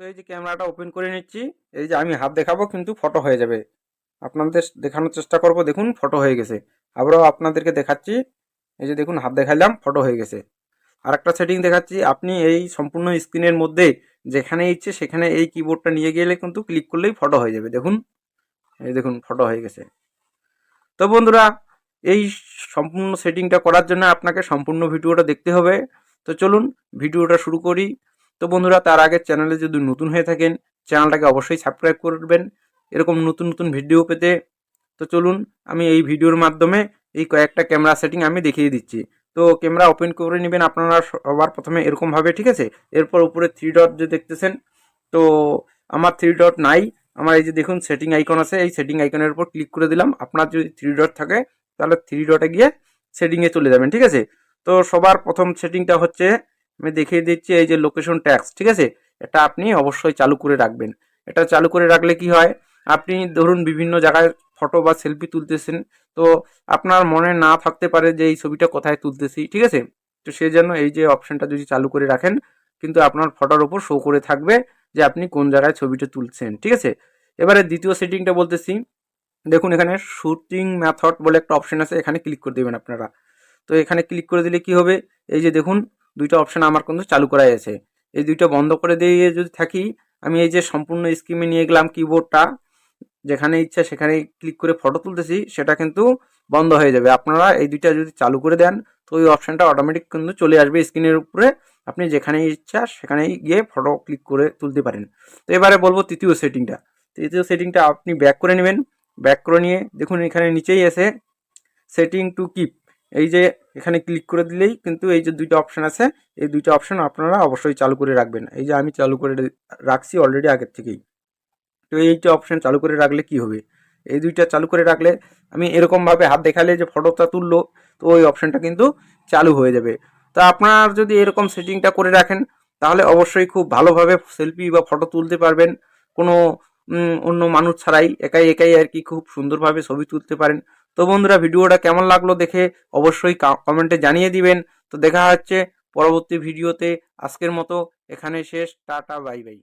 তো এই যে ক্যামেরাটা ওপেন করে নিচ্ছি, এই যে আমি হাত দেখাবো কিন্তু ফটো হয়ে যাবে। আপনাদের দেখানোর চেষ্টা করব, দেখুন ফটো হয়ে গেছে। আবারও আপনাদেরকে দেখাচ্ছি, এই যে দেখুন হাত দেখাইলাম ফটো হয়ে গেছে। আর একটা সেটিং দেখাচ্ছি, আপনি এই সম্পূর্ণ স্ক্রিনের মধ্যে যেখানে ইচ্ছে সেখানে এই কিবোর্ডটা নিয়ে গেলে কিন্তু ক্লিক করলেই ফটো হয়ে যাবে, দেখুন। এই দেখুন, ফটো হয়ে গেছে। তো বন্ধুরা, এই সম্পূর্ণ সেটিংটা করার জন্য আপনাকে সম্পূর্ণ ভিডিওটা দেখতে হবে। তো চলুন, ভিডিওটা শুরু করি। তো বন্ধুরা, তার আগে চ্যানেলে যদি নতুন হয়ে থাকেন, চ্যানেলটাকে অবশ্যই সাবস্ক্রাইব করবেন এরকম নতুন নতুন ভিডিও পেতে তো চলুন, আমি এই ভিডিওর মাধ্যমে এই কয়েকটা ক্যামেরা সেটিং আমি দেখিয়ে দিচ্ছি। তো ক্যামেরা ওপেন করে নেবেন আপনারা সবার প্রথমে এরকমভাবে, ঠিক আছে? এরপর উপরে থ্রি ডট যে দেখতেছেন, তো আমার থ্রি ডট নাই। আমার এই যে দেখুন সেটিং আইকন আছে, এই সেটিং আইকনের উপর ক্লিক করে দিলাম। আপনার যদি থ্রি ডট থাকে, তাহলে থ্রি ডটে গিয়ে সেটিংয়ে চলে যাবেন, ঠিক আছে? তো সবার প্রথম সেটিংটা হচ্ছে আমি দেখিয়ে দিচ্ছি এই যে লোকেশন ট্যাক্স ঠিক আছে? এটা আপনি অবশ্যই চালু করে রাখবেন। এটা চালু করে রাখলে কি হয়? আপনি ধরুন বিভিন্ন জায়গায় ফটো বা সেলফি তুলতেছেন, তো আপনার মনে না থাকতে পারে যে এই ছবিটা কোথায় তুলতেছি, ঠিক আছে? তো সেই জন্য এই যে অপশানটা যদি চালু করে রাখেন, কিন্তু আপনার ফটোর ওপর শো করে থাকবে যে আপনি কোন জায়গায় ছবিটা তুলছেন, ঠিক আছে? এবারে দ্বিতীয় সেটিংটা বলতেছি। দেখুন, এখানে শুটিং ম্যাথড বলে একটা অপশন আছে, এখানে ক্লিক করে দেবেন আপনারা। তো এখানে ক্লিক করে দিলে কি হবে? এই যে দেখুন দুইটা অপশন আমার কিন্তু চালু করাই আছে। এই দুইটা বন্ধ করে দিয়ে যদি থাকি, আমি এই যে সম্পূর্ণ স্কিমে নিয়ে গেলাম কিবোর্ডটা যেখানে ইচ্ছা সেখানে ক্লিক করে ফটো তুলতেছি, সেটা কিন্তু বন্ধ হয়ে যাবে। আপনারা এই দুইটা যদি চালু করে দেন, তো ওই অপশানটা অটোমেটিক কিন্তু চলে আসবে স্ক্রিনের উপরে। আপনি যেখানে ইচ্ছা সেখানেই গিয়ে ফটো ক্লিক করে তুলতে পারেন। তো এবারে বলব তৃতীয় সেটিংটা তৃতীয় সেটিংটা আপনি ব্যাক করে নেবেন। ব্যাক করে নিয়ে দেখুন এখানে নিচেই আছে সেটিং টু কিপ এই যে এখানে ক্লিক করে দিলেই কিন্তু এই যে দুইটা অপশান আছে, এই দুইটা অপশান আপনারা অবশ্যই চালু করে রাখবেন। এই যে আমি চালু করে রাখছি অলরেডি আগের থেকেই। তো এইটা অপশান চালু করে রাখলে কি হবে? এই দুইটা চালু করে রাখলে আমি এরকমভাবে হাত দেখালে যে ফটোটা তুললো, তো ওই অপশানটা কিন্তু চালু হয়ে যাবে। তো আপনার যদি এরকম সেটিংটা করে রাখেন, তাহলে অবশ্যই খুব ভালোভাবে সেলফি বা ফটো তুলতে পারবেন। কোনো অন্য মানুষ ছাড়াই একাই একাই আর কি খুব সুন্দরভাবে ছবি তুলতে পারেন। তো বন্ধুরা, ভিডিওটা কেমন লাগল দেখে অবশ্যই কমেন্টে জানিয়ে দিবেন। তো দেখা হচ্ছে পরবর্তী ভিডিওতে। আজকের মতো এখানে শেষ। Tata, bye bye.